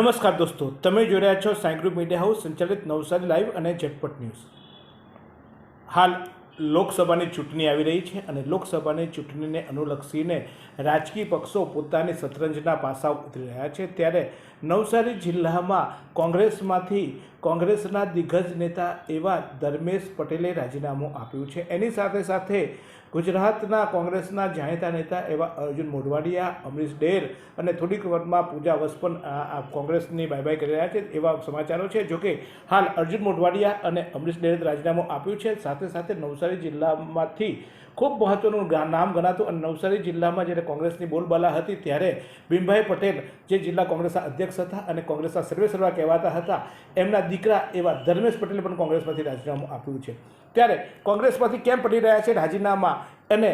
નમસ્કાર દોસ્તો, તમે જોઈ રહ્યા છો સાઈ મીડિયા હાઉસ, સંચાલિત નવસારી લાઈવ અને ઝટપટ ન્યૂઝ. હાલ લોકસભાની ચૂંટણી આવી રહી છે અને લોકસભાની ચૂંટણીને અનુલક્ષીને રાજકીય પક્ષો પોતાની શતરંજના પાસા ઉતરી રહ્યા છે. ત્યારે નવસારી જિલ્લામાં કોંગ્રેસમાંથી કોંગ્રેસના દિગ્ગજ નેતા એવા ધર્મેશ પટેલે રાજીનામું આપ્યું છે. એની સાથે સાથે ગુજરાતના કોંગ્રેસના જાણીતા નેતા એવા અર્જુન મોઢવાડિયા, અમરીશ ડેર અને થોડીક વારમાં પૂજા વસ પણ આ- આ કોંગ્રેસની બાય બાય કરી રહ્યા છે એવા સમાચારો છે. જોકે હાલ અર્જુન મોઢવાડિયા અને અમરીશ ડેરે રાજીનામું આપ્યું છે. સાથે સાથે નવસારી જિલ્લામાંથી ખૂબ મહત્વનું નામ ગણાતું અને નવસારી જિલ્લામાં જ્યારે કોંગ્રેસની બોલબાલા હતી ત્યારે ભીમભાઈ પટેલ જે જિલ્લા કોંગ્રેસના અધ્યક્ષ હતા અને કોંગ્રેસના સર્વે સર્વા કહેવાતા હતા, એમના દીકરા એવા ધર્મેશ પટેલે પણ કોંગ્રેસમાંથી રાજીનામું આપ્યું છે. ત્યારે કોંગ્રેસમાંથી કેમ પડી રહ્યા છે રાજીનામા? અને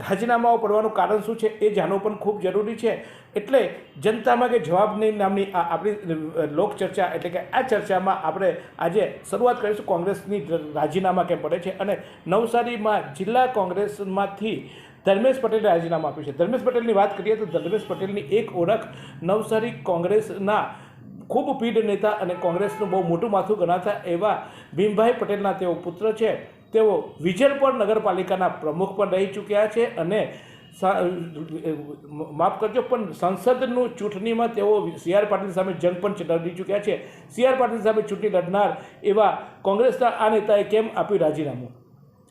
રાજીનામાઓ પડવાનું કારણ શું છે એ જાણવું પણ ખૂબ જરૂરી છે. એટલે જનતામાં કે જવાબની નામની આ આપણી લોકચર્ચા એટલે કે આ ચર્ચામાં આપણે આજે શરૂઆત કરીશું કોંગ્રેસની રાજીનામા કેમ પડે છે અને નવસારીમાં જિલ્લા કોંગ્રેસમાંથી ધર્મેશ પટેલે રાજીનામું આપ્યું છે. ધર્મેશ પટેલની વાત કરીએ તો ધર્મેશ પટેલની એક ઓળખ નવસારી કોંગ્રેસના ખૂબ પીઢ નેતા અને કોંગ્રેસનું બહુ મોટું માથું ગણાતા એવા ભીમભાઈ પટેલના તેઓ પુત્ર છે. તેઓ વિજલપર નગરપાલિકાના પ્રમુખ પણ રહી ચૂક્યા છે અને માફ કરજો, પણ સંસદનું ચૂંટણીમાં તેઓ સી આર પાટીલ સામે જંગ પણ લડી ચૂક્યા છે. સી આર પાટીલ સામે ચૂંટણી લડનાર એવા કોંગ્રેસના આ નેતાએ કેમ આપ્યું રાજીનામું?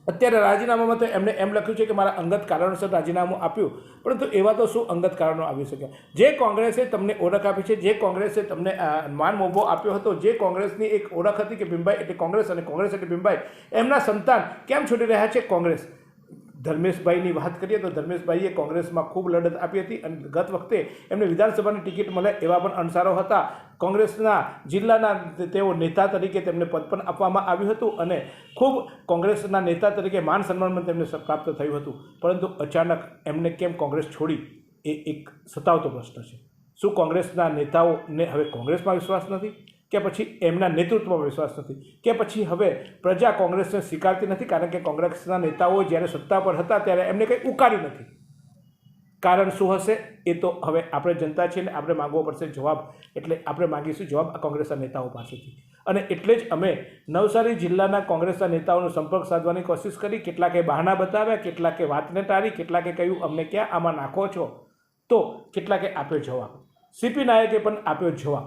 અત્યારે રાજીનામામાં તો એમણે એમ લખ્યું છે કે મારા અંગત કારણોસર રાજીનામું આપ્યું. પરંતુ એવા તો શું અંગત કારણો આવી શકે? જે કોંગ્રેસે તમને ઓળખ આપી છે, જે કોંગ્રેસે તમને માન મોભો આપ્યો હતો, જે કોંગ્રેસની એક ઓળખ હતી કે ભીમભાઈ એટલે કોંગ્રેસ અને કોંગ્રેસ એટલે ભીમભાઈ એમના સંતાન કેમ છોડી રહ્યા છે કોંગ્રેસ? ધર્મેશભાઈની વાત કરીએ તો ધર્મેશભાઈએ કોંગ્રેસમાં ખૂબ લડત આપી હતી અને ગત વખતે એમને વિધાનસભાની ટિકિટ મળે એવા પણ અણસારો હતા. કોંગ્રેસના જિલ્લાના તેઓ નેતા તરીકે તેમને પદ પણ આપવામાં આવ્યું હતું અને ખૂબ કોંગ્રેસના નેતા તરીકે માન સન્માન પણ તેમને પ્રાપ્ત થયું હતું. પરંતુ અચાનક એમને કેમ કોંગ્રેસ છોડી? એ એક સતાવતો પ્રશ્ન છે. શું કોંગ્રેસના નેતાઓને હવે કોંગ્રેસમાં વિશ્વાસ નથી? કે પછી એમના નેતૃત્વમાં વિશ્વાસ નથી, કે પછી હવે પ્રજા કોંગ્રેસને સ્વીકારતી નથી, કારણ કે કોંગ્રેસના નેતાઓ જ્યારે સત્તા પર હતા ત્યારે એમને કંઈ ઉકાળી નથી. કારણ શું હશે એ તો હવે આપણે જનતા છીએ ને આપણે માગવો પડશે જવાબ, એટલે આપણે માગીશું જવાબ આ કોંગ્રેસના નેતાઓ પાસેથી. અને એટલે જ અમે નવસારી જિલ્લાના કોંગ્રેસના નેતાઓનો સંપર્ક સાધવાની કોશિશ કરી, કેટલાકે બહાના બતાવ્યા, કેટલાકે વાતને ટાળી, કેટલાકે કહ્યું, અમને ક્યાં આમાં નાખો છો? તો કેટલાકે આપ્યો જવાબ. સીપી નાયકે પણ આપ્યો જવાબ.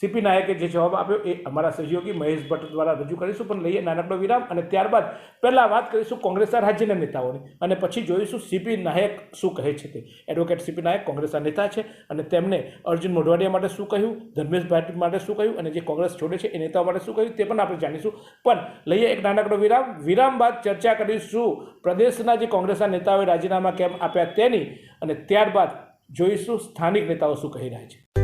સીપી નાયકે જે જવાબ આપ્યો એ અમારા સહયોગી મહેશ ભટ્ટ દ્વારા રજૂ કરીશું, પણ લઈએ નાનકડો વિરામ અને ત્યારબાદ પહેલાં વાત કરીશું કોંગ્રેસના રાજ્યના નેતાઓની. અને પછી જોઈશું સીપી નાયક શું કહે છે તે. એડવોકેટ સીપી નાયક કોંગ્રેસના નેતા છે અને તેમને અર્જુન મોઢવાડિયા માટે શું કહ્યું, ધર્મેશ ભાટી માટે શું કહ્યું અને જે કોંગ્રેસ છોડે છે એ નેતાઓ માટે શું કહ્યું તે પણ આપણે જાણીશું. પણ લઈએ એક નાનકડો વિરામ. વિરામ બાદ ચર્ચા કરીશું પ્રદેશના જે કોંગ્રેસના નેતાઓએ રાજીનામા કેમ આપ્યા તેની અને ત્યારબાદ જોઈશું સ્થાનિક નેતાઓ શું કહી રહ્યા છે.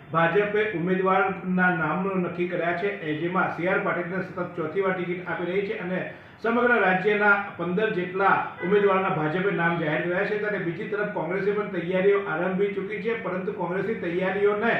ભાજપે ઉમેદવારના નામનું નક્કી કર્યા છે જેમાં સી આર પાટીલને સતત ચોથી વાર ટિકિટ આપી રહી છે અને સમગ્ર રાજ્યના પંદર જેટલા ઉમેદવારોના ભાજપે નામ જાહેર કર્યા છે. ત્યારે બીજી તરફ કોંગ્રેસે પણ તૈયારીઓ આરંભી ચૂકી છે, પરંતુ કોંગ્રેસની તૈયારીઓને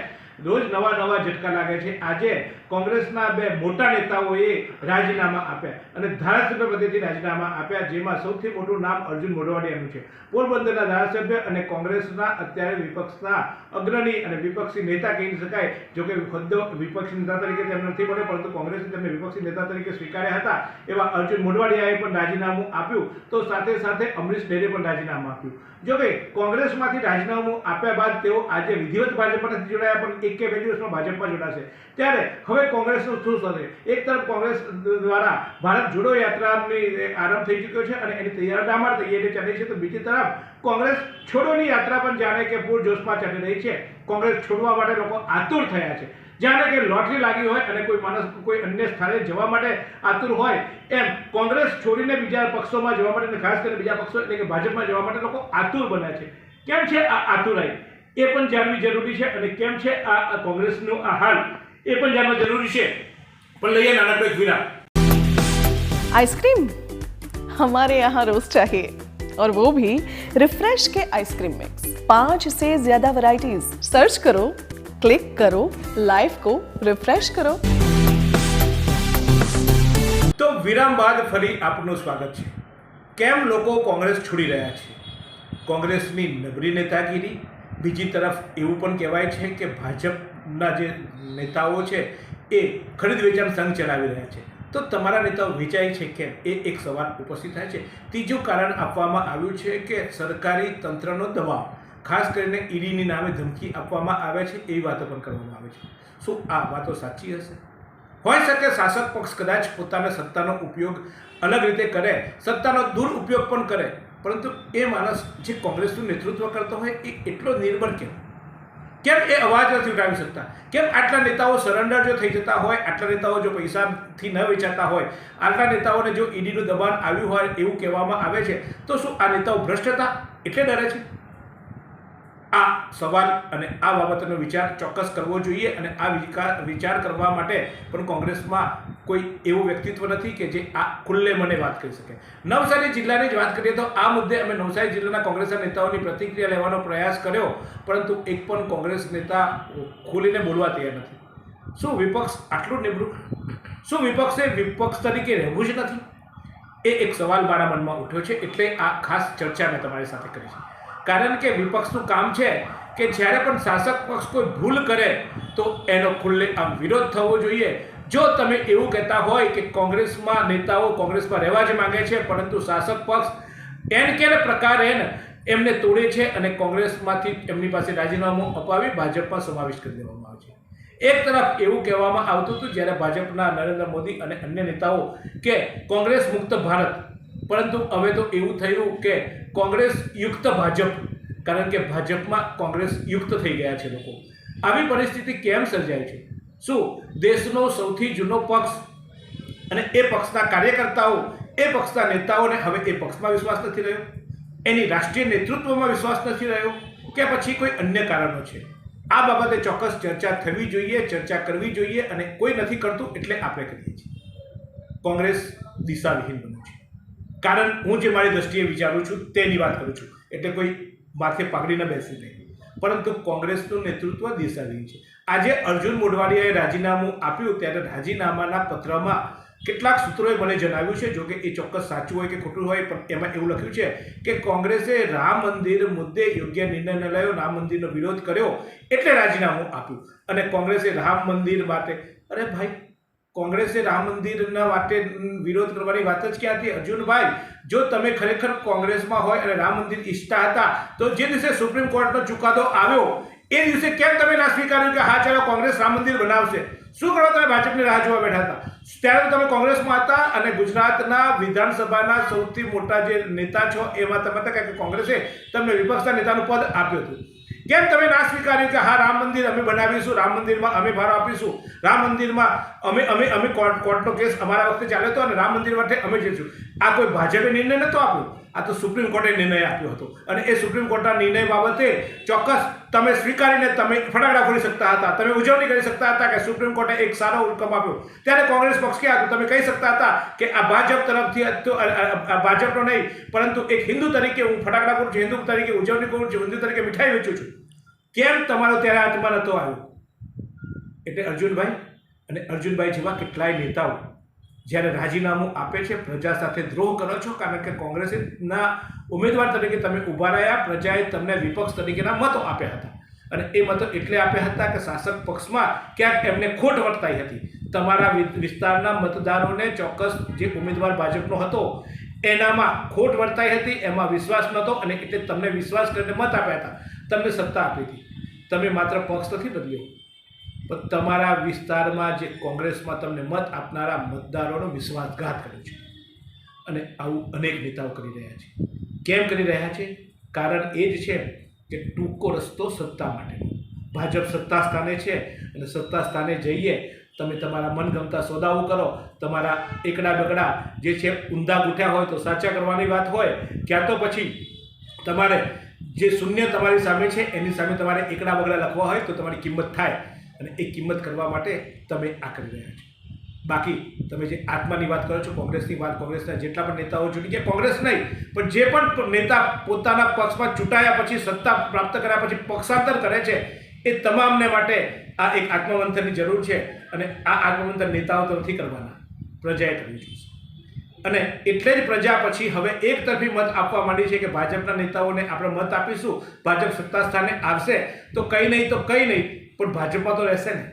રોજ નવા નવા ઝટકા લાગે છે. આજે કોંગ્રેસના બે મોટા નેતાઓએ રાજીનામા આપ્યા અને ધારાસભ્ય પદેથી રાજીનામા આપ્યા, જેમાં સૌથી મોટું નામ અર્જુન મોઢવાડિયાનું છે. પોરબંદરના ધારાસભ્ય અને કોંગ્રેસના અત્યારે વિપક્ષના અગ્રણી અને વિપક્ષી નેતા કહી શકાય જોકે ખુદ વિપક્ષી નેતા તરીકે તેમને નથી મળે પરંતુ કોંગ્રેસે તેમને વિપક્ષી નેતા તરીકે સ્વીકાર્યા હતા. એવા અર્જુન મોઢવાડિયાએ પણ રાજીનામું આપ્યું. તો સાથે સાથે અમરીશ ડેરે પણ રાજીનામું આપ્યું. જો કે કોંગ્રેસમાંથી રાજીનામું આપ્યા બાદ તેઓ આજે વિધિવત ભાજપમાં નથી જોડાયા, પણ એક કે બે દિવસમાં ભાજપમાં જોડાશે. ત્યારે હવે કોંગ્રેસનું શું થશે એક તરફ કોંગ્રેસ દ્વારા ભારત જોડો યાત્રાની આરંભ થઈ ચૂક્યો છે અને એની તૈયારીમાં તૈયારી ચાલી છે તો બીજી તરફ કોંગ્રેસ છોડોની યાત્રા પણ જાણે કે પૂરજોશમાં ચાલી રહી છે. કોંગ્રેસ છોડવા માટે લોકો આતુર થયા છે. જાણે કે લોટરી લાગી હોય અને કોઈ માણસ કોઈ અન્ય સ્થળે જવા માટે આતુર હોય એમ કોંગ્રેસ છોડીને બીજા પક્ષોમાં જવા માટે ખાસ કરીને બીજા પક્ષો એટલે કે ભાજપમાં જવા માટે લોકો આતુર બન્યા છે. કેમ છે આ આતુરાઈ? એ પણ જાણવી જરૂરી છે અને કેમ છે આ આ કોંગ્રેસનું આ હાલ એ પણ જાણવું જરૂરી છે પણ લઈએ નાનકડો એક વિરામ आइसक्रीम हमारे यहाँ रोज चाहिए और वो भी रिफ्रेश के आइसक्रीम मिक्स पांच से ज्यादा वैरायटीज सर्च करो क्लिक करो लाइफ को रिफ्रेश करो તો વિરામ બાદ ફરી આપનું સ્વાગત છે કેમ લોકો કોંગ્રેસ છોડી રહ્યા છે કોંગ્રેસની નબળી નેતાગીરી બીજી તરફ એવું પણ કહેવાય છે કે ભાજપના જે નેતાઓ છે એ ખરીદ વેચાણ સંઘ ચલાવી રહ્યા છે. તો તમારા નેતાઓ વેચાય છે કેમ? એ એક સવાલ ઉપસ્થિત થાય છે. ત્રીજું કારણ આપવામાં આવ્યું છે કે સરકારી તંત્રનો દબાવ, ખાસ કરીને ઈડીની નામે ધમકી આપવામાં આવે છે એવી વાતો પણ કરવામાં આવે છે. શું આ વાતો સાચી હશે? હોઈ શકે શાસક પક્ષ કદાચ પોતાના સત્તાનો ઉપયોગ અલગ રીતે કરે, સત્તાનો દુરુપયોગ પણ કરે પરંતુ એ માણસ જે કોંગ્રેસનું નેતૃત્વ કરતો હોય, એ એટલો નિર્બળ કેમ? કેમ એ અવાજ નથી ઉઠાવી શકતા? કેમ આટલા નેતાઓ સરેન્ડર જો થઈ જતા હોય, આટલા નેતાઓ જો પૈસાથી ન વેચાતા હોય, આટલા નેતાઓને જો ઈડીનું દબાણ આવ્યું હોય એવું કહેવામાં આવે છે, તો શું આ નેતાઓ ભ્રષ્ટ હતા? એટલે ડરે છે. આ સવાલ અને આ બાબતનો વિચાર ચોક્કસ કરવો જોઈએ અને આ વિચાર કરવા માટે પણ કોંગ્રેસમાં કોઈ એવું વ્યક્તિત્વ નથી કે જે આ ખુલ્લે મને વાત કરી શકે. નવસારી જિલ્લાની જ વાત કરીએ તો આ મુદ્દે અમે નવસારી જિલ્લાના કોંગ્રેસના નેતાઓની પ્રતિક્રિયા લેવાનો પ્રયાસ કર્યો, પરંતુ એક પણ કોંગ્રેસ નેતા ખુલીને બોલવા તૈયાર નથી. શું વિપક્ષ આટલું નિવૃત્ત શું વિપક્ષે વિપક્ષ તરીકે રહેવું જ નથી? એ એક સવાલ મારા મનમાં ઉઠ્યો છે, એટલે આ ખાસ ચર્ચા મેં તમારી સાથે કરી છે. કારણ કે વિપક્ષનું કામ છે કે જ્યારે પણ શાસક પક્ષ કોઈ ભૂલ કરે, તો એનો ખુલ્લે આમ વિરોધ થવો જોઈએ જો તમે એવું કહેતા હોય કે કોંગ્રેસમાં નેતાઓ કોંગ્રેસમાં રહેવા જ માંગે છે, પરંતુ શાસક પક્ષ એન કે પ્રકારે એમને તોડે છે અને કોંગ્રેસમાંથી એમની પાસે રાજીનામું અપાવી ભાજપમાં સમાવેશ કરી દેવામાં આવે છે. એક તરફ એવું કહેવામાં આવતું હતું જ્યારે ભાજપના નરેન્દ્ર મોદી અને અન્ય નેતાઓ કે કોંગ્રેસ મુક્ત ભારત, પરંતુ હવે તો એવું થયું કે કોંગ્રેસ યુક્ત ભાજપ, કારણ કે ભાજપમાં કોંગ્રેસ યુક્ત થઈ ગયા છે લોકો. આવી પરિસ્થિતિ કેમ સર્જાય છે? શું? દેશનો સૌથી જૂનો પક્ષ. અને એ પક્ષના કાર્યકર્તાઓ, એ પક્ષના નેતાઓને હવે એ પક્ષમાં વિશ્વાસ નથી રહ્યો. એની રાષ્ટ્રીય નેતૃત્વમાં વિશ્વાસ નથી રહ્યો કે પછી કોઈ અન્ય કારણો છે. આ બાબતે ચોક્કસ ચર્ચા થવી જોઈએ, ચર્ચા કરવી જોઈએ અને કોઈ નથી કરતું એટલે આપણે કરીએ છીએ. કોંગ્રેસ દિશાવિહીન બન્યું છે. કારણ હું જે મારી દ્રષ્ટિએ વિચારું છું તેની વાત કરું છું. એટલે કોઈ માથે પાઘડી બેસી નહીં. પરંતુ કોંગ્રેસનું નેતૃત્વ દિશાધીન છે. આજે અર્જુન મોઢવાડિયાએ રાજીનામું આપ્યું ત્યારે રાજીનામાના પત્રમાં કેટલાક સૂત્રોએ મને જણાવ્યું છે, જો કે એ ચોક્કસ સાચું હોય કે ખોટું હોય, પણ એમાં એવું લખ્યું છે કે કોંગ્રેસે રામ મંદિર મુદ્દે યોગ્ય નિર્ણય ન લેયો, રામ મંદિરનો વિરોધ કર્યો એટલે રાજીનામું આપ્યું. અને કોંગ્રેસે રામ મંદિર માટે અરે ભાઈ કોંગ્રેસે રામ મંદિરના માટે વિરોધ કરવાની વાત જ ક્યાં હતી? અર્જુનભાઈ, જો તમે ખરેખર કોંગ્રેસમાં હોય અને રામ મંદિર ઈચ્છતા હતા, તો જે દિવસે સુપ્રીમ કોર્ટનો ચુકાદો આવ્યો, એ દિવસે કેમ તમે ના સ્વીકાર્યું કે હા, ચાલો કોંગ્રેસ રામ મંદિર બનાવશે? શું કરવા તમે ભાજપની રાહ જોવા બેઠા હતા? ત્યારે તમે કોંગ્રેસમાં હતા અને ગુજરાતના વિધાનસભાના સૌથી મોટા જે નેતા છો એમાં તમે હતા કે કોંગ્રેસે તમને વિપક્ષના નેતાનું પદ આપ્યું હતું. કેમ તમે ના સ્વીકાર્યું કે હા, રામ મંદિર અમે બનાવીશું, રામ મંદિરમાં અમે ભાર આપીશું? રામ મંદિરમાં અમે અમે અમે કોર્ટ, કોર્ટનો કેસ અમારા વખતે ચાલ્યો હતો અને રામ મંદિર માટે અમે જઈશું. આ કોઈ ભાજપે નિર્ણય નહોતો આપ્યો? આ તો સુપ્રીમ કોર્ટે નિર્ણય આપ્યો હતો. અને એ સુપ્રીમ કોર્ટના નિર્ણય બાબતે ચોક્કસ તમે સ્વીકારીને તમે ફટાકડા ફોડી શકતા હતા. તમે ઉજવણી કરી શકતા હતા કે સુપ્રીમ કોર્ટે એક સારો હુકમ આપ્યો. ત્યારે કોંગ્રેસ પક્ષ કે હતું? તમે કહી શકતા હતા કે આ ભાજપ તરફથી ભાજપનો નહીં, પરંતુ એક હિન્દુ તરીકે હું ફટાકડા ફોડું છું, હિન્દુ તરીકે ઉજવણી કરું છું, હિન્દુ તરીકે મીઠાઈ વેચું છું. કેમ તમારો ત્યારે હાથમાં નહોતો આવ્યો? એટલે અર્જુનભાઈ અને અર્જુનભાઈ જેવા કેટલાય નેતાઓ જ્યારે રાજીનામું આપે છે, પ્રજા સાથે દ્રોહ કરો છો, કારણ કે કોંગ્રેસના ઉમેદવાર તરીકે તમે ઊભા રહ્યા, પ્રજાએ તમને વિપક્ષ તરીકેના મતો આપ્યા હતા. અને એ મતો એટલે આપ્યા હતા કે શાસક પક્ષમાં ક્યાંક એમને ખોટ વર્તાઈ હતી. તમારા વિસ્તારના મતદારોને ચોક્કસ જે ઉમેદવાર ભાજપનો હતો, એનામાં ખોટ વર્તાઈ હતી, એમાં વિશ્વાસ નહોતો અને એટલે તમને વિશ્વાસ કરીને મત આપ્યા હતા. તમને સત્તા આપી હતી. તમે માત્ર પક્ષ નથી બદલ્યો. પણ તમારા વિસ્તારમાં જે કોંગ્રેસમાં તમને મત આપનારા મતદારોનો વિશ્વાસઘાત કર્યો છે. અને આવું અનેક નેતાઓ કરી રહ્યા છે. કેમ કરી રહ્યા છે? કારણ એ જ છે કે ટૂંકો રસ્તો સત્તા માટેનો ભાજપ સત્તા સ્થાને છે અને સત્તા સ્થાને જઈએ, તમે તમારા મનગમતા સોદાઓ કરો, તમારા એકડા બગડા જે છે ઊંધા ગૂંઠ્યા હોય તો સાચા કરવાની વાત હોય, ક્યાં તો પછી તમારે જે શૂન્ય તમારી સામે છે, એની સામે તમારે એકડા બગડા લખવા હોય તો તમારી કિંમત થાય અને એ કિંમત કરવા માટે તમે આ કરી રહ્યા છો. બાકી તમે જે આત્માની વાત કરો છો, કોંગ્રેસની વાત, કોંગ્રેસના જેટલા પણ નેતાઓ ચૂંટી ગયા કોંગ્રેસ નહીં, પણ જે પણ નેતા પોતાના પક્ષમાં ચૂંટાયા પછી સત્તા પ્રાપ્ત કર્યા પછી પક્ષાંતર કરે છે, એ તમામને માટે આ એક આત્મમંથનની જરૂર છે અને આ આત્મમંથન નેતાઓ તો નથી કરવાના. પ્રજાએ કરવી જોઈએ. અને એટલે જ પ્રજા પછી હવે એક તરફી મત આપવા માંડી છે કે ભાજપના નેતાઓને આપણે મત આપીશું. ભાજપ સત્તા સ્થાને આવશે તો કંઈ નહીં તો કંઈ નહીં, પણ ભાજપમાં તો રહેશે ને.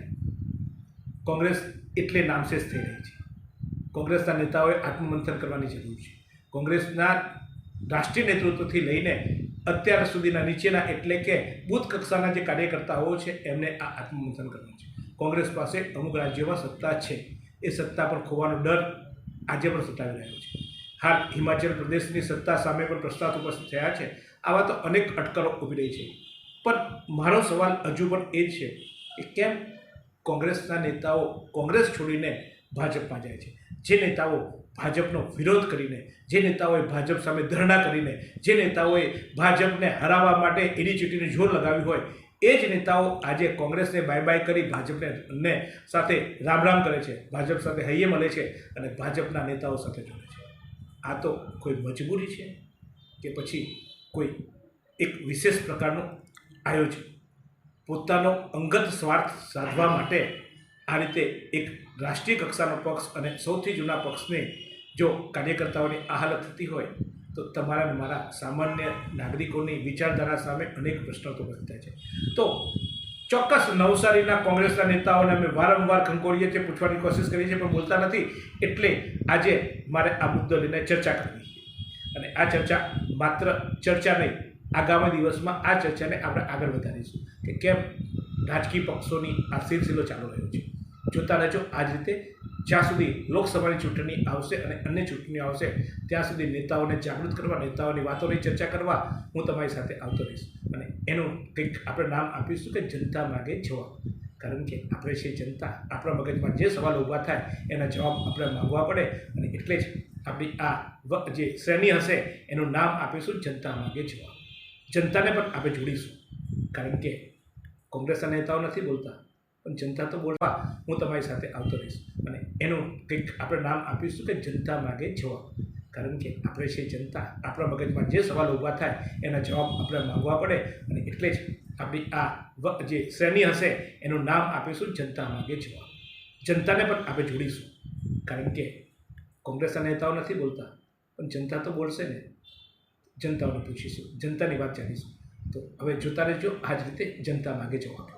કોંગ્રેસ એટલે નામશેષ થઈ રહી છે. કોંગ્રેસના નેતાઓએ આત્મમંથન કરવાની જરૂર છે. કોંગ્રેસના રાષ્ટ્રીય નેતૃત્વથી લઈને અત્યાર સુધીના નીચેના એટલે કે બુથ કક્ષાના જે કાર્યકર્તાઓ છે, એમને આ આત્મમંથન કરવાનું છે. કોંગ્રેસ પાસે અમુક રાજ્યોમાં સત્તા છે. એ સત્તા પર ખોવાનો ડર આજે પણ સતાવી રહ્યો છે. હાલ હિમાચલ પ્રદેશની સત્તા સામે પણ પ્રશ્નાર્થ ઉપસ્થિત થયા છે. આવા તો અનેક અટકળો ઊભી રહી છે. પણ મારો સવાલ હજુ પણ એ છે કે કેમ કોંગ્રેસના નેતાઓ કોંગ્રેસ છોડીને ભાજપમાં જાય છે? જે નેતાઓ ભાજપનો વિરોધ કરીને, જે નેતાઓએ ભાજપ સામે ધરણા કરીને, જે નેતાઓએ ભાજપને હરાવવા માટે એની ચૂંટણીને જોર લગાવી હોય એ જ નેતાઓ આજે કોંગ્રેસને બાય બાય કરી ભાજપને સાથે રામ રામ કરે છે. ભાજપ સાથે હૈયે મળે છે અને ભાજપના નેતાઓ સાથે જોડે છે. આ તો કોઈ મજબૂરી છે કે પછી કોઈ એક વિશેષ પ્રકારનું આયોજન? પોતાનો અંગત સ્વાર્થ સાધવા માટે આ રીતે એક રાષ્ટ્રીય કક્ષાનો પક્ષ અને સૌથી જૂના પક્ષને જો કાર્યકર્તાઓની આ હાલત થતી હોય તો તમારા મારા સામાન્ય નાગરિકોની વિચારધારા સામે અનેક પ્રશ્નો તો બનતા છે. તો ચોક્કસ નવસારીના કોંગ્રેસના નેતાઓને અમે વારંવાર ખંખોળીએ છીએ, પૂછવાની કોશિશ કરીએ છીએ, પણ બોલતા નથી. એટલે આજે મારે આ મુદ્દો લઈને ચર્ચા કરવી અને આ ચર્ચા માત્ર ચર્ચા નહીં, આગામી દિવસમાં આ ચર્ચાને આપણે આગળ વધારીશું કે કેમ રાજકીય પક્ષોની આ સિલસિલો ચાલુ રહ્યો છે. જોતા રહેજો. આ જ રીતે જ્યાં સુધી લોકસભાની ચૂંટણી આવશે અને અન્ય ચૂંટણીઓ આવશે, ત્યાં સુધી નેતાઓને જાગૃત કરવા, નેતાઓની વાતોની ચર્ચા કરવા હું તમારી સાથે આવતો રહીશ. અને એનું કંઈક આપણે નામ આપીશું કે જનતા માગે જવાબ કારણ કે આપણે છે જનતા. આપણા મગજમાં જે સવાલો ઊભા થાય એના જવાબ આપણે માગવા પડે. અને એટલે જ આપણી આ જે શ્રેણી હશે એનું નામ આપીશું જનતા માગે જવાબ જનતાને પણ આપણે જોડીશું. કારણ કે કોંગ્રેસના નેતાઓ નથી બોલતા. પણ જનતા તો બોલવા હું તમારી સાથે આવતો રહીશ. અને એનું કંઈક આપણે નામ આપીશું કે જનતા માગે જવાબ. કારણ કે આપણે છે જનતા, આપણા મગજમાં જે સવાલ ઊભા થાય એના જવાબ આપણે માગવા પડે. અને એટલે જ આપણી આ જે શ્રેણી હશે એનું નામ આપીશું જનતા માગે જવાબ. જનતાને પણ આપણે જોડીશું. કારણ કે કોંગ્રેસના નેતાઓ નથી બોલતા, પણ જનતા તો બોલશે ને. જનતાઓને પૂછીશું, જનતાની વાત જાણીશું. તો હવે જોતા રહેજો, આ જ રીતે જનતા માગે જવાબ.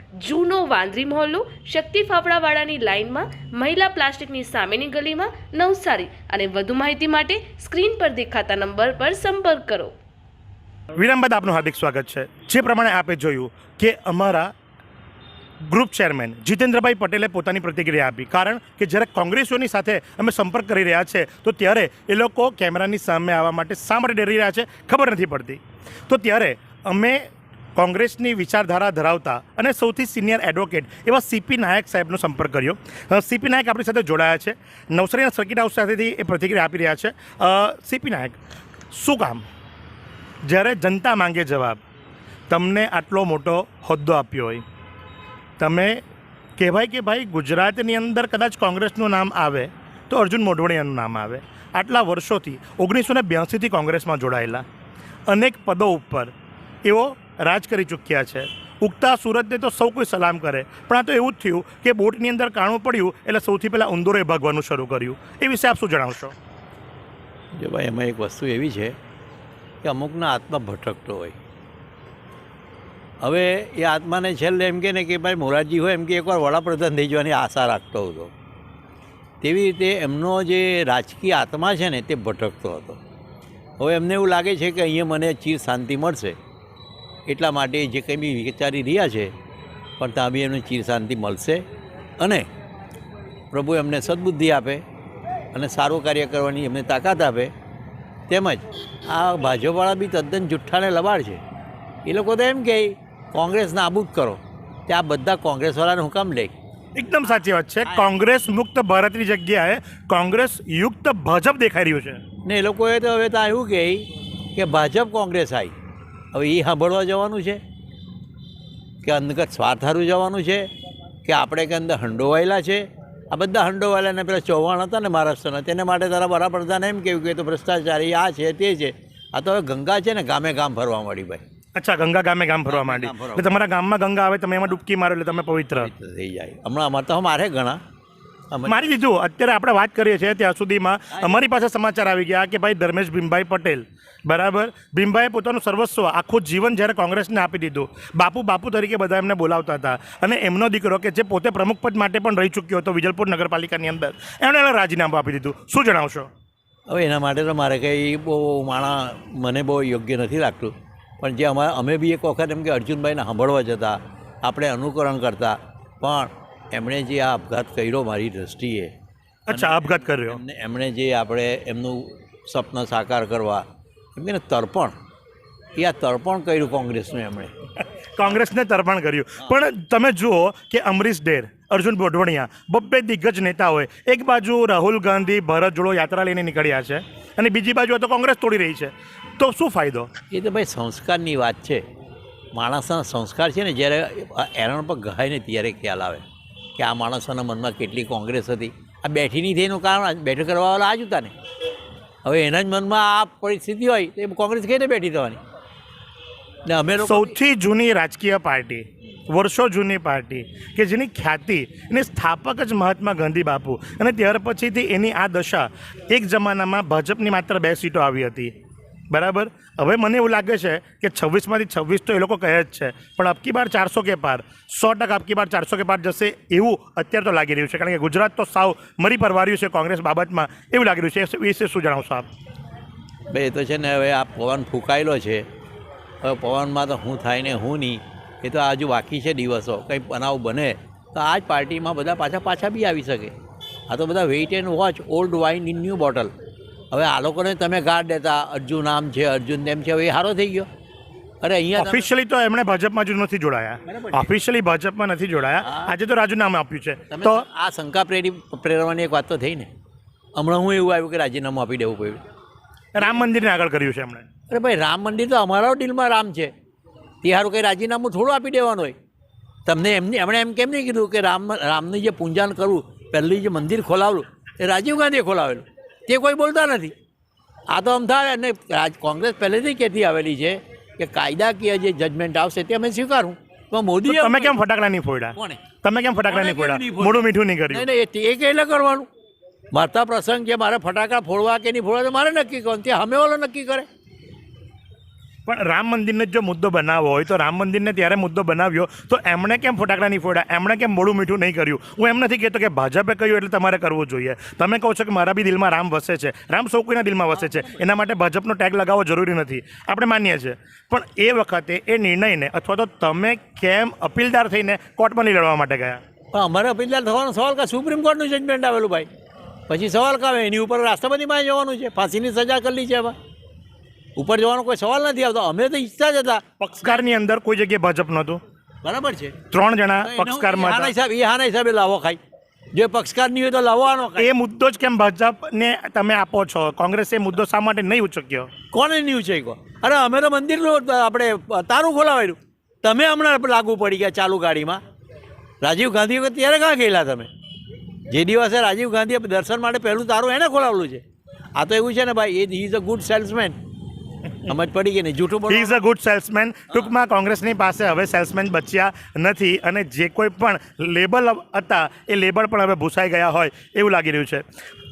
જૂનો વાંદરી મહોલ્લો શક્તિ ફાફડાવાળાની લાઇનમાં, મહિલા પ્લાસ્ટિકની સામેની ગલીમાં નવસારી અને વધુ માહિતી માટે સ્ક્રીન પર દેખાતા નંબર પર સંપર્ક કરો. વિરામ બાદ આપનું હાર્દિક સ્વાગત છે. જે પ્રમાણે આપે જોયું કે અમારા ગ્રુપ ચેરમેન જીતેન્દ્રભાઈ પટેલે પોતાની પ્રતિક્રિયા આપી. કારણ કે જ્યારે કોંગ્રેસીઓની સાથે અમે સંપર્ક કરી રહ્યા છે, તો ત્યારે એ લોકો કેમેરાની સામે આવવા માટે શા માટે ડરી રહ્યા છે, ખબર નથી પડતી. તો ત્યારે અમે કોંગ્રેસની વિચારધારા ધરાવતા અને સૌથી સિનિયર એડવોકેટ એવા સીપી નાયક સાહેબનો સંપર્ક કર્યો. સીપી નાયક આપણી સાથે જોડાયા છે. નવસારીના સર્કિટ હાઉસ સાથેથી એ પ્રતિક્રિયા આપી રહ્યા છે. સીપી નાયક શું કામ? જ્યારે જનતા માંગે જવાબ, તમને આટલો મોટો હોદ્દો આપ્યો હોય, તમે કહેવાય કે ભાઈ ગુજરાતની અંદર કદાચ કોંગ્રેસનું નામ આવે તો અર્જુન મોઢવાડિયાનું નામ આવે. આટલા વર્ષોથી ઓગણીસો ને બ્યાસીથી કોંગ્રેસમાં જોડાયેલા અનેક પદો ઉપર એઓ રાજ કરી ચૂક્યા છે. ઉગતા સુરતને તો સૌ કોઈ સલામ કરે, પણ આ તો એવું જ થયું કે બોટની અંદર કાણું પડ્યું એટલે સૌથી પહેલાં ઉંદરોએ ભાગવાનું શરૂ કર્યું. એ વિશે આપ શું જણાવશો? જો ભાઈ, એમાં એક વસ્તુ એવી છે કે અમુકના આત્મા ભટકતો હોય. હવે એ આત્માને છેલ્લે એમ કે ને કે ભાઈ, મોરારજી હોય એમ કે એકવાર વડાપ્રધાન થઈ જવાની આશા રાખતો હતો. તેવી રીતે એમનો જે રાજકીય આત્મા છે ને, તે ભટકતો હતો. હવે એમને એવું લાગે છે કે અહીંયા મને ચીર શાંતિ મળશે. એટલા માટે જે કંઈ બી વિચારી રહ્યા છે પણ ત્યાં બી એમને ચીર શાંતિ મળશે. અને પ્રભુ એમને સદબુદ્ધિ આપે અને સારું કાર્ય કરવાની એમને તાકાત આપે. તેમજ આ ભાજપવાળા બી તદ્દન જુઠ્ઠાને લબાડ છે. એ લોકો તો એમ કહે કોંગ્રેસ નાબૂદ કરો. તે આ બધા કોંગ્રેસવાળાને હું કામ લે એકદમ સાચી વાત છે. કોંગ્રેસ મુક્ત ભારતની જગ્યાએ કોંગ્રેસ યુક્ત ભાજપ દેખાઈ રહ્યું છે. ને એ લોકોએ તો હવે ત્યાં એવું કહે કે ભાજપ કોંગ્રેસ આવી હવે એ સાંભળવા જવાનું છે? કે અંદગત સ્વાર્થારું જવાનું છે? કે આપણે કે અંદર હંડોવાયેલા છે? આ બધા હંડોવાયેલા ને પેલા ચૌહાણ હતા ને મહારાષ્ટ્રના તેને માટે તારા વડાપ્રધાને એમ કહ્યું કે તો ભ્રષ્ટાચારી આ છે તે છે. આ તો હવે ગંગા છે ને ગામે ગામ ફરવા મળી ભાઈ. અચ્છા ગંગા ગામે ગામ ફરવા માંડી. તમારા ગામમાં ગંગા આવે તમે એમાં ડૂબકી મારો એટલે તમે પવિત્ર થઈ જાય. હમણાં અમારે તો મારે ઘણા. મારી દીધું અત્યારે આપણે વાત કરીએ છીએ ત્યાં સુધીમાં. અમારી પાસે સમાચાર આવી ગયા કે ભાઈ ધર્મેશ ભીમભાઈ પટેલ બરાબર? ભીમભાઈએ પોતાનું સર્વસ્વ આખું જીવન જ્યારે કોંગ્રેસને આપી દીધું બાપુ બાપુ તરીકે બધા એમને બોલાવતા હતા. અને એમનો દીકરો કે જે પોતે પ્રમુખ પદ માટે પણ રહી ચૂક્યો હતો વિજલપુર નગરપાલિકાની અંદર એમણે એને રાજીનામું આપી દીધું. શું જણાવશો? હવે એના માટે તો મારે કંઈ બહુ માણા મને બહુ યોગ્ય નથી લાગતું. પણ જે અમારા અમે બી એક વખત એમ કે અર્જુનભાઈને સાંભળવા જતા આપણે અનુકરણ કરતા. પણ એમણે જે આ આપઘાત કર્યો મારી દ્રષ્ટિએ અચ્છા આપઘાત કર્યો. એમને એમણે જે આપણે એમનું સ્વપ્ન સાકાર કરવા એમ કે ને તર્પણ એ આ તર્પણ કર્યું કોંગ્રેસનું એમણે. કોંગ્રેસને તર્પણ કર્યું. પણ તમે જુઓ કે અમરીશ ડેર અર્જુન બોઢવણિયા બબ્બે દિગ્ગજ નેતાઓએ એક બાજુ રાહુલ ગાંધી ભરત જોડો યાત્રા લઈને નીકળ્યા છે અને બીજી બાજુ આ તો કોંગ્રેસ તોડી રહી છે. તો શું ફાયદો? એ તો ભાઈ સંસ્કારની વાત છે. માણસના સંસ્કાર છે ને જ્યારે એરણ પર ગહાય ને ત્યારે ખ્યાલ આવે. કે આ માણસોના મનમાં કેટલી કોંગ્રેસ હતી. આ બેઠી નહીં થઈ એનું કારણ બેઠક કરવાવાળા આ જ હતા ને. હવે એના જ મનમાં આ પરિસ્થિતિ હોય તો એ કોંગ્રેસ કઈને બેઠી થવાની? ને અમે સૌથી જૂની રાજકીય પાર્ટી, વર્ષો જૂની પાર્ટી, કે જેની ખ્યાતિ એની સ્થાપક જ મહાત્મા ગાંધી બાપુ. અને ત્યાર પછીથી એની આ દશા, એક જમાનામાં ભાજપની માત્ર બે સીટો આવી હતી. બરાબર? હવે મને એવું લાગે છે કે છવ્વીસમાંથી છવ્વીસ તો એ લોકો કહે જ છે, પણ અબકી બાર ચારસો કે પાર, સો ટકા અબકી બાર ચારસો કે પાર જશે એવું અત્યારે તો લાગી રહ્યું છે, કારણ કે ગુજરાત તો સાવ મરી પરવાર્યું છે કોંગ્રેસ બાબતમાં, એવું લાગી રહ્યું છે, એ વિશે શું જણાવશો આપ? ભાઈ એ તો છે ને હવે આ પવન ફૂંકાયેલો છે, હવે પવનમાં તો હું થાય ને હું નહીં, એ તો હજુ બાકી છે દિવસો, કંઈ બનાવ બને, તો આ જ પાર્ટીમાં બધા પાછા પાછા બી આવી શકે. આ તો બધા wait and watch old wine in new bottle. હવે આ લોકોને તમે ગાઢ દેતા અર્જુન આમ છે અર્જુન તેમ છે હવે એ સારો થઈ ગયો. અરે અહીંયા ઓફિશિયલી તો એમણે ભાજપમાં જ નથી જોડાયા. ઓફિશિયલી ભાજપમાં નથી જોડાયા. આજે તો રાજીનામું આપ્યું છે. તો આ શંકા પ્રેરી પ્રેરવાની એક વાત તો થઈ ને. હમણાં હું એવું આવ્યું કે રાજીનામું આપી દેવું પડ્યું રામ મંદિરને આગળ કર્યું છે એમણે. અરે ભાઈ રામ મંદિર તો અમારા ડીલમાં રામ છે. તે સારું કંઈ રાજીનામું થોડું આપી દેવાનું હોય. તમને એમની એમણે એમ કેમ નહીં કીધું કે રામ રામની જે પૂંજાન કરવું પહેલી જે મંદિર ખોલાવેલું એ રાજીવ ગાંધીએ ખોલાવેલું. તે કોઈ બોલતા નથી. આ તો આમ થાય અને રાજ કોંગ્રેસ પહેલેથી કહેતી આવેલી છે કે કાયદાકીય જે જજમેન્ટ આવશે તે અમે સ્વીકારું. પણ મોદી તમે કેમ ફટાકડા નહીં ફોડ્યા? કોણે? તમે કેમ ફટાકડા નહીં ફોડ્યા? મોડું મીઠું નહીં કર્યું? નહીં એ કઈ કરવાનું. મારતા પ્રસંગ છે મારે ફટાકડા ફોડવા કે નહીં ફોડવા તો મારે નક્કી કરવાનું. તે અમે ઓલો નક્કી કરે. પણ રામ મંદિરને જો મુદ્દો બનાવવો હોય તો રામ મંદિરને ત્યારે મુદ્દો બનાવ્યો તો એમણે કેમ ફટાકડા નહીં ફોડ્યા એમણે કેમ મોડું મીઠું નહીં કર્યું? હું એમ નથી કહેતો કે ભાજપે કહ્યું એટલે તમારે કરવું જોઈએ. તમે કહો છો કે મારા બી દિલમાં રામ વસે છે. રામ સૌ કોઈના દિલમાં વસે છે. એના માટે ભાજપનો ટેગ લગાવવો જરૂરી નથી. આપણે માનીએ છીએ. પણ એ વખતે એ નિર્ણયને અથવા તો તમે કેમ અપીલદાર થઈને કોર્ટમાં નહીં લડવા માટે ગયા? પણ અમારે અપીલદાર થવાનો સવાલ કા સુપ્રીમ કોર્ટનું જજમેન્ટ આવેલું ભાઈ? પછી સવાલ કાવે એની ઉપર રાષ્ટ્રપતિમાં જવાનું છે. ફાંસીની સજા કરેલી છે એમાં. ઉપર જવાનો કોઈ સવાલ નથી આવતો. અમે તો ઈચ્છતા જ હતા. પક્ષકારની અંદર કોઈ જગ્યાએ ભાજપ નહોતું? બરાબર છે. ત્રણ જણા પક્ષકારમાં હાના હિસાબે એ હાના હિસાબે લાવો ખાઈ. જે પક્ષકારની હોય તો લાવવાનો એ મુદ્દો જ કેમ ભાજપને તમે આપો છો? કોંગ્રેસે એ મુદ્દો શા માટે નહીં ઉચક્યો? કોને નહીં ઉચક્યો? અરે અમે તો મંદિરનું આપણે તારું ખોલાવાયું. તમે હમણાં લાગુ પડી ગયા ચાલુ ગાડીમાં. રાજીવ ગાંધી વખત ત્યારે ક્યાં ગયેલા તમે? જે દિવસે રાજીવ ગાંધીએ દર્શન માટે પહેલું તારું એને ખોલાવેલું છે. આ તો એવું છે ને ભાઈ એ ઇઝ અ ગુડ સેલ્સમેન સમજ પડી ગઈ ને? જૂઠું બોલ. ઇઝ અ ગુડ સેલ્સમેન ટૂંકમાં કોંગ્રેસની પાસે હવે સેલ્સમેન બચ્યા નથી અને જે કોઈ પણ લેબલ હતા, એ લેબલ પણ હવે ભૂસાઈ ગયા હોય એવું લાગી રહ્યું છે.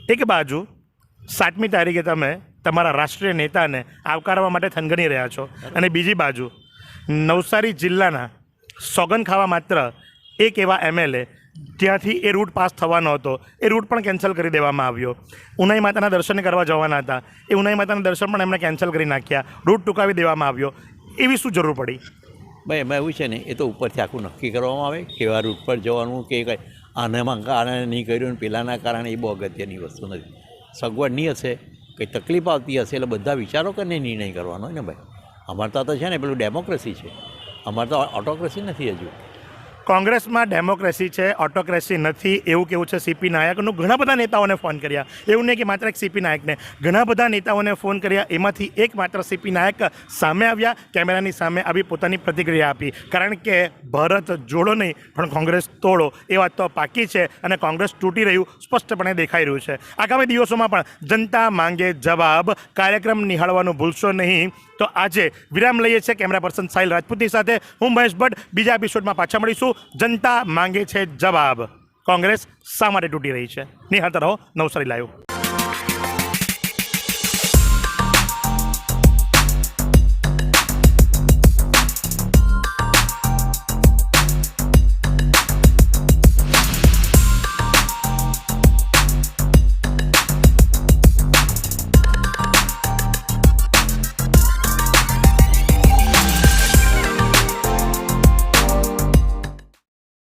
એક બાજુ, સાતમી તારીખે તમે તમારા રાષ્ટ્રીય નેતાને આવકારવા માટે થનગણી રહ્યા છો. અને બીજી બાજુ, નવસારી જિલ્લાના સોગન ખાવા માત્ર એક એવા એમએલએ જ્યાંથી એ રૂટ પાસ થવાનો હતો એ રૂટ પણ કેન્સલ કરી દેવામાં આવ્યો. ઉનાઈ માતાના દર્શન કરવા જવાના હતા. એ ઉનાઈ માતાના દર્શન પણ એમણે કેન્સલ કરી નાખ્યા. રૂટ ટૂંકાવી દેવામાં આવ્યો. એવી શું જરૂર પડી? ભાઈ, એમાં એવું છે ને, એ તો ઉપરથી આખું નક્કી કરવામાં આવે. કેવા રૂટ પર જવાનું, કે કંઈ આનામાં કારણે નહીં કર્યું ને પેલાના કારણે, એ બહુ અગત્યની વસ્તુ નથી. સગવડ નહીં હશે, કંઈ તકલીફ આવતી હશે, એટલે બધા વિચારો કરીને નિર્ણય કરવાનો હોય ને ભાઈ? અમારે તો છે ને પેલું ડેમોક્રેસી છે. અમારે તો ઓટોક્રેસી નથી હજુ. કોંગ્રેસમાં ડેમોક્રેસી છે, ઓટોક્રેસી નથી, એવું કેવું છે સીપી નાયકનું ઘણા બધા નેતાઓને ફોન કર્યા. એવું નહીં કે માત્ર એક સીપી નાયકને. ઘણા બધા નેતાઓને ફોન કર્યા, એમાંથી એક માત્ર સીપી નાયક સામે આવ્યા, કેમેરાની સામે આવી પોતાની પ્રતિક્રિયા આપી. કારણ કે ભારત જોડો નહીં, પણ કોંગ્રેસ તોડો. એ વાત તો પાકી છે અને કોંગ્રેસ તૂટી રહ્યું, સ્પષ્ટપણે દેખાઈ રહ્યું છે. આગામી દિવસોમાં પણ જનતા માંગે જવાબ. કાર્યક્રમ નિહાળવાનું ભૂલશો નહીં. તો આજે વિરામ લઈએ છીએ કેમેરા પર્સન સાહિલ રાજપૂતની સાથે. હું મહેશ ભટ્ટ. બીજા એપિસોડમાં પાછા મળીશું. જનતા માંગે છે જવાબ. કોંગ્રેસ શા માટે તૂટી રહી છે? નિહાળતા રહો નવસારી લાઈવ.